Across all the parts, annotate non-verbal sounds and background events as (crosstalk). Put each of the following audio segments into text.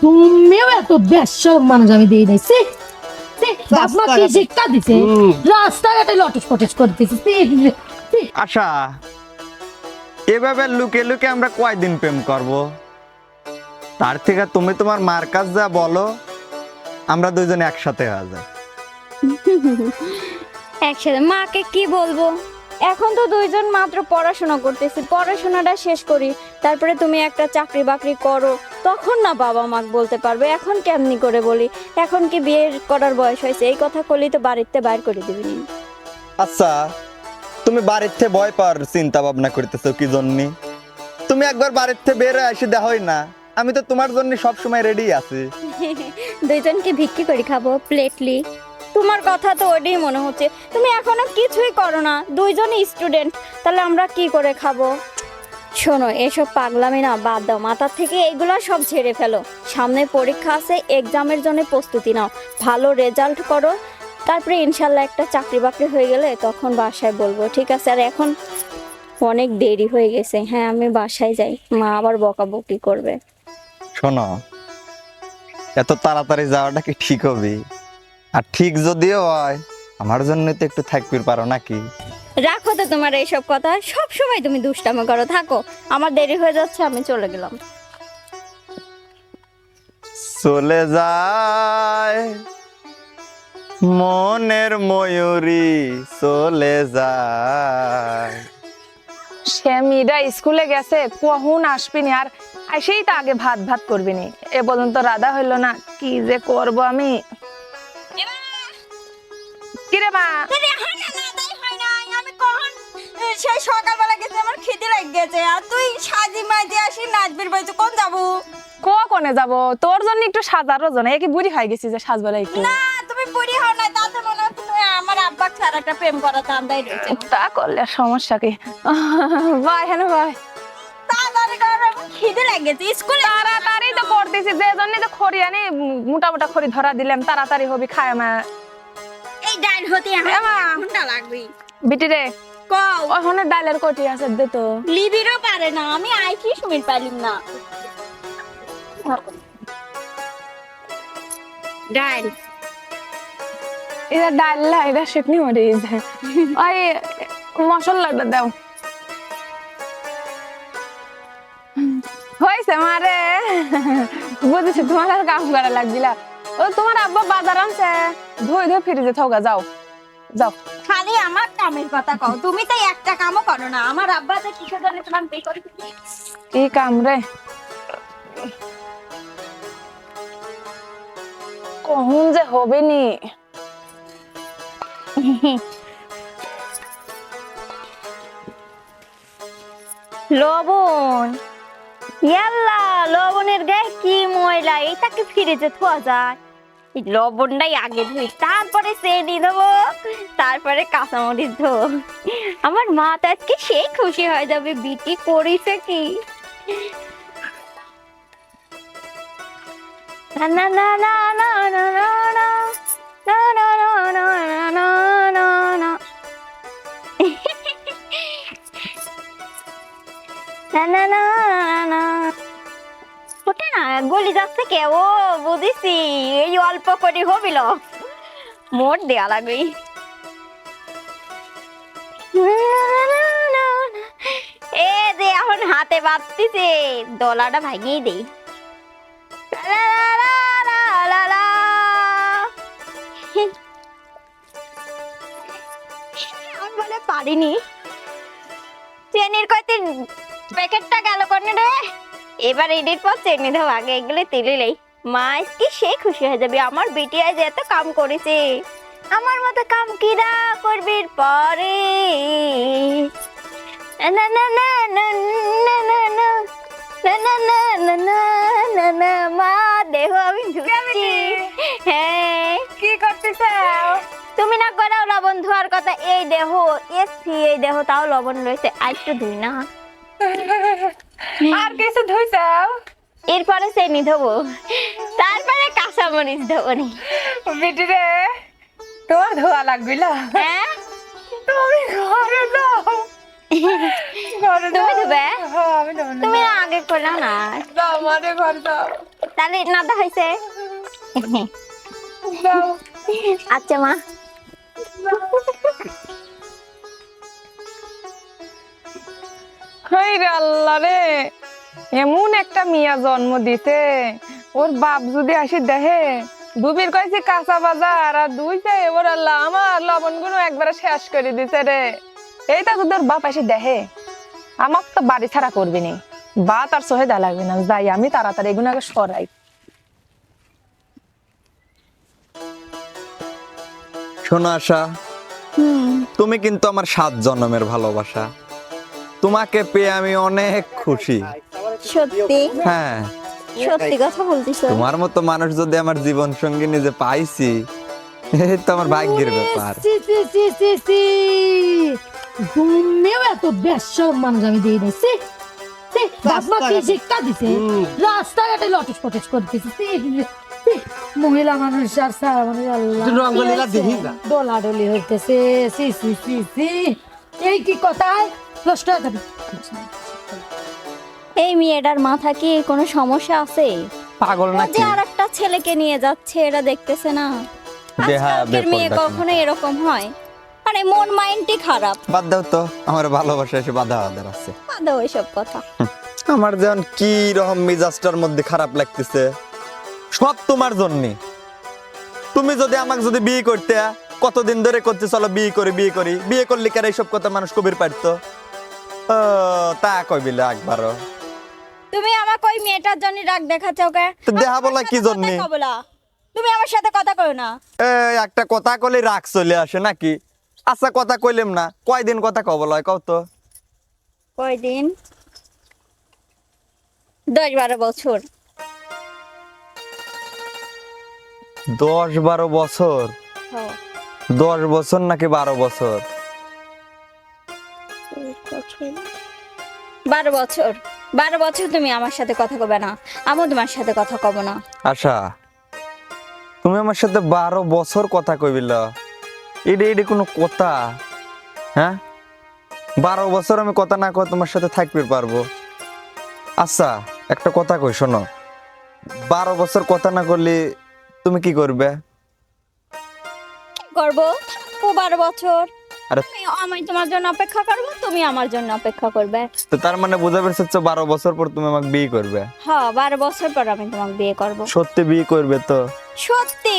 তুমিও এত মানুষ আমি দিয়ে শিক্ষা দিছে রাস্তাঘাটে লটস পটস আশা এভাবে লুকে লুকে আমরা কয়দিন প্রেম করব? তার থেকে তুমি তোমার মার কাছ যা বলো আমরা দুইজন একসাথে হয়ে যাই। (laughs) একসাথে মাকে কি বলব? এখন তো দুইজন মাত্র পড়াশোনা করতেছি পড়াশোনাটা শেষ করি তারপরে তুমি একটা চাকরি বাকরি করো তখন না বাবা মাকে বলতে পারবে এখন কেমনি করে বলি? এখন কি বিয়ে করার বয়স হয়েছে? এই কথা করলেই তো বাড়িতে বাইর করে দিবি। আচ্ছা তুমি থেকে ভয় পাওয়ার চিন্তা ভাবনা করতেছো কি জন্য? তুমি একবার বাড়িতে বের হয়ে এসে দেখাই না আমি তো তোমার জন্য সব সময় রেডি আছি। (laughs) দুইজনকে ভিক্ষি করে খাব প্লেটলি তোমার কথা তো ওটাই মনে হচ্ছে। তুমি এখনও কিছুই করো না, দুইজনই স্টুডেন্ট তাহলে আমরা কি করে খাব? শোনো, এসব পাগলামি না বাদ দাও। মাথার থেকে এগুলো সব ছেড়ে ফেলো। সামনে পরীক্ষা আছে এক্সামের জন্য প্রস্তুতি নাও। ভালো রেজাল্ট করো। তারপরে ইনশাল্লাহ একটা চাকরি বাকরি হয়ে গেলে তখন বাসায় বলব, ঠিক আছে? আর এখন অনেক দেরি হয়ে গেছে। হ্যাঁ আমি বাসায় যাই। মা আবার বকাবকি করবে। শোনো, এত তাড়াতাড়ি যাওয়াটা কি ঠিক হবে? আর ঠিক যদিও হয় আমার জন্য তো একটু থাকতে পারো নাকি? রাখো তো তোমার এইসব কথা সব সময় তুমি দুষ্টামি করো থাকো। আমার দেরি হয়ে যাচ্ছে আমি চলে গেলাম। চলে যায় মনের ময়ূরী চলে যায়। সে মেয়েরা স্কুলে গেছে কখন আসবিনি আর সেই তো আগে ভাত ভাত করবিনি এ পর্যন্ত রাধা হইল না কি যে করব আমি? কিরে মা। সেই সকালবেলা গেছে আমার খিদে লেগে গেছে। আর তুই সাজি আসি নাচবির বলছো কোন যাব? কনে যাব? তোর জন্য একটু সাজারও জন্য বুড়ি হয়ে গেছি যে সাজবেলা একটু। না তুমি বুড়ি হও না তাতে মনে তুমি আমার আব্বা ছাড়া একটা প্রেম করা তান্দাই রয়েছে। তা করলে সমস্যা কি? ভাই হ্যাঁ খিদে স্কুলে তাড়াতাড়ি তো করতেছি যে জন্য তো খড়ি আনি মোটা মোটা খড়ি ধরা দিলাম তাড়াতাড়ি হবি খায় আমার এই হতে আমার ঘণ্টা লাগবে। বিটি রে। কও। ওখানে ডালের কটি আছে দে তো। লিবিরও পারে না আমি পাইলিম না। ডাইল এটা ডাল না এটা যায় ওই মশলাটা দাও। হয়েছে মারে। বুঝেছি তোমার আর কাম করা লাগবিলা ও তোমার আব্বা বাজার আনছে। ধুই ধুই ফ্রিজে থাকা যাও। যাও। খালি আমার কামের কথা কও। তুমি তো একটা কামও করো না। আমার আব্বা তো কিসের জন্য তোমার বিয়ে করে কি? কাম রে? কখন যে হবে নি লবণ। ইয়াল্লা লবণের গায়ে কি ময়লা? এটাকে ফ্রিজে থোয়া যায়? এই লবণটাই আগে ধুই তারপরে চেনি দেবো তারপরে কাঁচামরিচ দেবো আমার মা তো আজকে সেই খুশি হয়ে যাবে বিটি করিছে কি না না না না না না না না না না না না না না না না না না না ওটা না, গলি যাচ্ছে কে? ও, বুঝেছি। এই অল্প করে হবিল। মোট দেয়া লাগবে। এ যে, এখন হাতে বাঁধতেছে। দলাটা ভাঙিয়ে দেই। পারিনি। চেনির কয়তে প্যাকেটটা গেল কোনে রে এবার এডিট পর চেনি দাও আগে এগুলো তেলিলেই মা কি সে খুশি হয়ে যাবে আমার বেটি আজ এত কাম করেছে আমার মতো কাম কিরা করবি পরে না না না না না না না না না না না না না না মা দেহ আমি ঢুকছি হ্যাঁ কি করতেছে তুমি না করাও লবণ ধোয়ার কথা এই দেহ এসছি এই দেহ তাও লবণ রয়েছে আর একটু ধুই না আর কিছু ধুইছাও? এরপরে চেনি দেবো তারপরে কাঁচামরিচ দেবো নি। বিটি রে তোমার ধোয়া লাগবিল হ্যাঁ? তুমি ঘরে যাও ঘরে তুমি। ধুবে? হ্যাঁ, না। তুমি আগে করলাম না। যাও মানে ঘরে যাও তাহলে নাদা হয়েছে আচ্ছা মা। হাই রে আল্লাহ রে। এমন একটা মিয়া জন্ম দিতে ওর বাপ যদি আসি দেখে দুবির কয়েছে কাঁচা বাজার আর দুই চাই ওর আল্লাহ আমার লবণগুলো একবারে শেষ করে দিছে রে। এইটা যদি ওর বাপ এসে দেখে আমার তো বাড়ি ছাড়া করবি নি। বা তার সহে দা লাগবে না যাই আমি তাড়াতাড়ি এগুলো আগে সরাই। শোনো আশা তুমি কিন্তু আমার সাত জন্মের ভালোবাসা। তোমাকে পেয়ে আমি অনেক খুশি। সত্যি? হ্যাঁ। সত্যি কথা বলতিস তোমার মতো মানুষ যদি আমার জীবন সঙ্গী নিজে পাইছি এই তো আমার ভাগ্যের ব্যাপার। সি সি সি সি সি। তুমিও এত মানুষ আমি দেই নাই। সি সি কি শিক্ষা দিছে? রাস্তাঘাটে লটস পটস করতেছে। সি সি, মহিলা মানুষ আর সারা মানুষ আল্লাহ। রঙ্গলীলা দেখি না। ডোলা ডলি হইতেছে। সি সি সি সি। এই কি কথায় নষ্ট হয়ে যাবে এই মেয়েটার মাথা কি কোনো সমস্যা আছে? পাগল নাকি যে আর একটা ছেলেকে নিয়ে যাচ্ছে এটা দেখতেছে না। আজকালকের মেয়ে কখনো এরকম হয়? মানে মন মাইন্ডই খারাপ। বাদ দাও তো আমার ভালোবাসা এসে বাধা বাধার আছে বাদো ওইসব কথা। আমার যেমন কি রকম মিজাজটার মধ্যে খারাপ লাগতেছে সব তোমার জন্য। তুমি যদি আমাকে যদি বিয়ে করতে কতদিন ধরে করতে চলো বিয়ে করি বিয়ে করি। বিয়ে করলে কার এইসব কথা মানুষ কবির পারতো? ও তা কইবিলে একবারও তুমি আমাকে ওই মেয়েটার জন্য রাগ দেখাচ্ছ ওকে তো দেহা বলা কি জন্যে? তুমি আমার সাথে কথা কই না। এই একটা কথা কলে রাগ চলে আসে নাকি? আচ্ছা কথা কইলেম না। কয়দিন কথা কব লয় কও তো? কয়দিন? দশ বারো বছর। দশ বারো বছর? হ্যাঁ, দশ বছর নাকি বারো বছর? বারো বছর। বারো বছর তুমি আমার সাথে কথা কবে না? আমিও তোমার সাথে কথা কব না। আশা তুমি আমার সাথে বারো বছর কথা কইবিল। এটা এটা কোনো কথা? হ্যাঁ? বারো বছর আমি কথা না কয় তোমার সাথে থাকতে পারব। আচ্ছা একটা কথা কই শোনো। বারো বছর কথা না করলে তুমি কি করবে? করব। ও বারো বছর। আরে- আমি তোমার জন্য অপেক্ষা করব তুমি আমার জন্য অপেক্ষা করবে। তো তার মানে বোঝা পেরেছ বারো বছর পর তুমি আমাকে বিয়ে করবে। হ্যাঁ বারো বছর পর আমি তোমাকে বিয়ে করব। সত্যি বিয়ে করবে তো? সত্যি?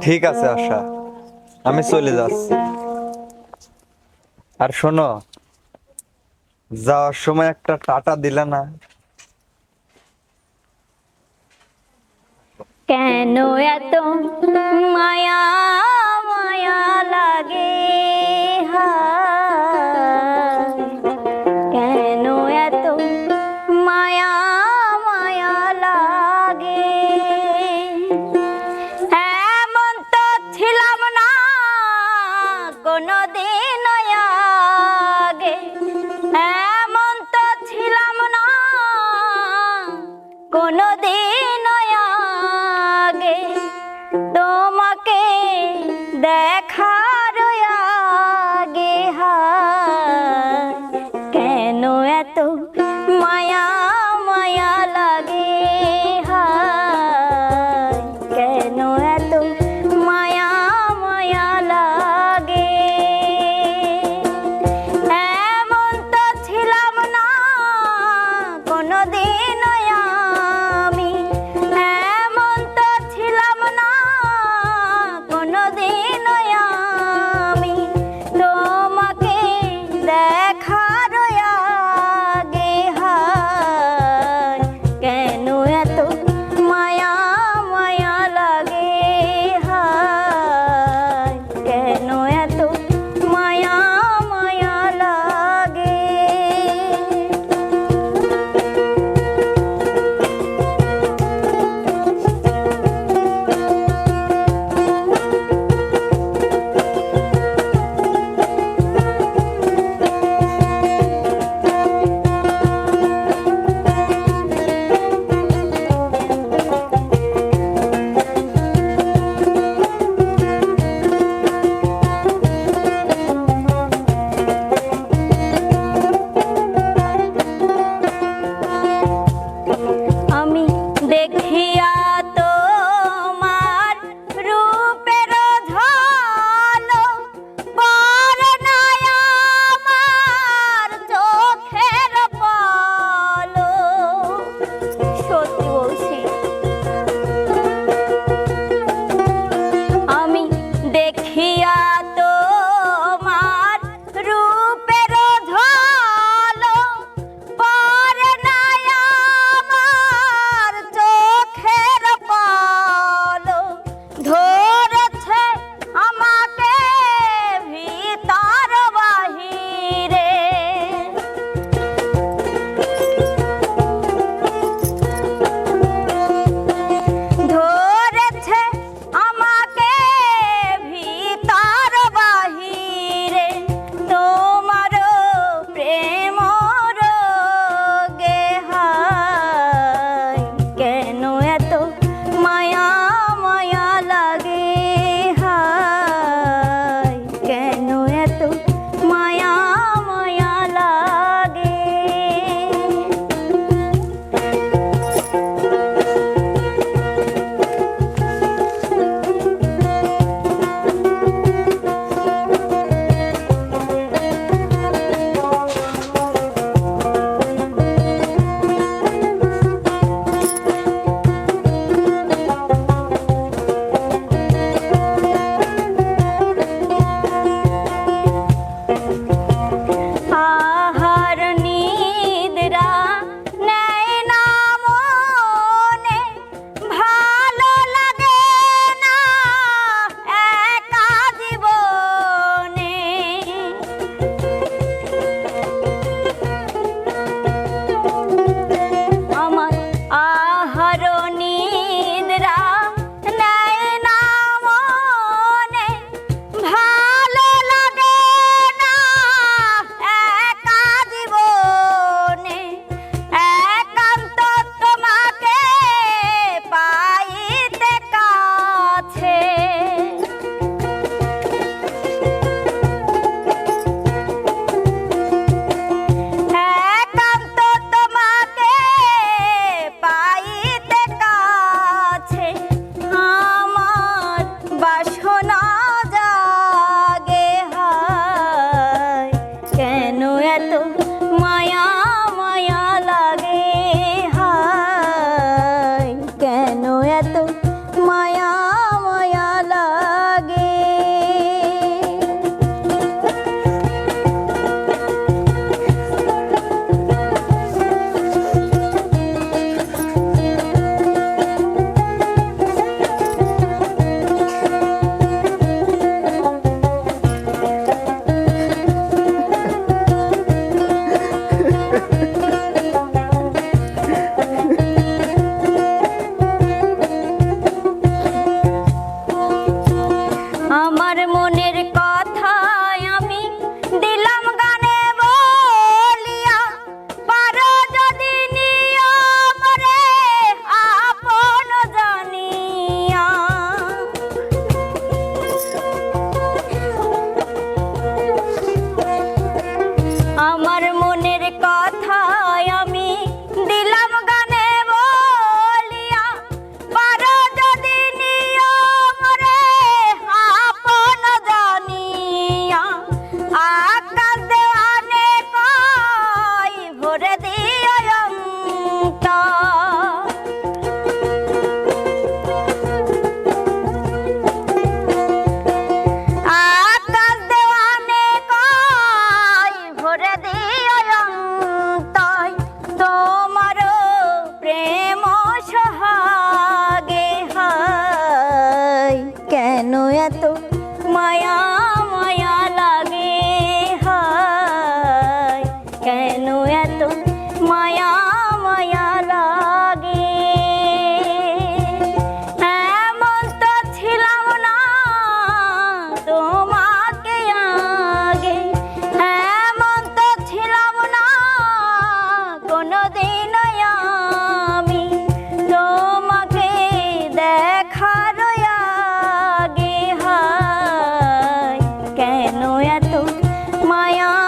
ঠিক আছে আশা। আমি চলে যাচ্ছি। আর শোনো যাওয়ার সময় একটা টাটা দিলে না? কেন এত মায়া মায়া লাগে? কেন এত মায়া?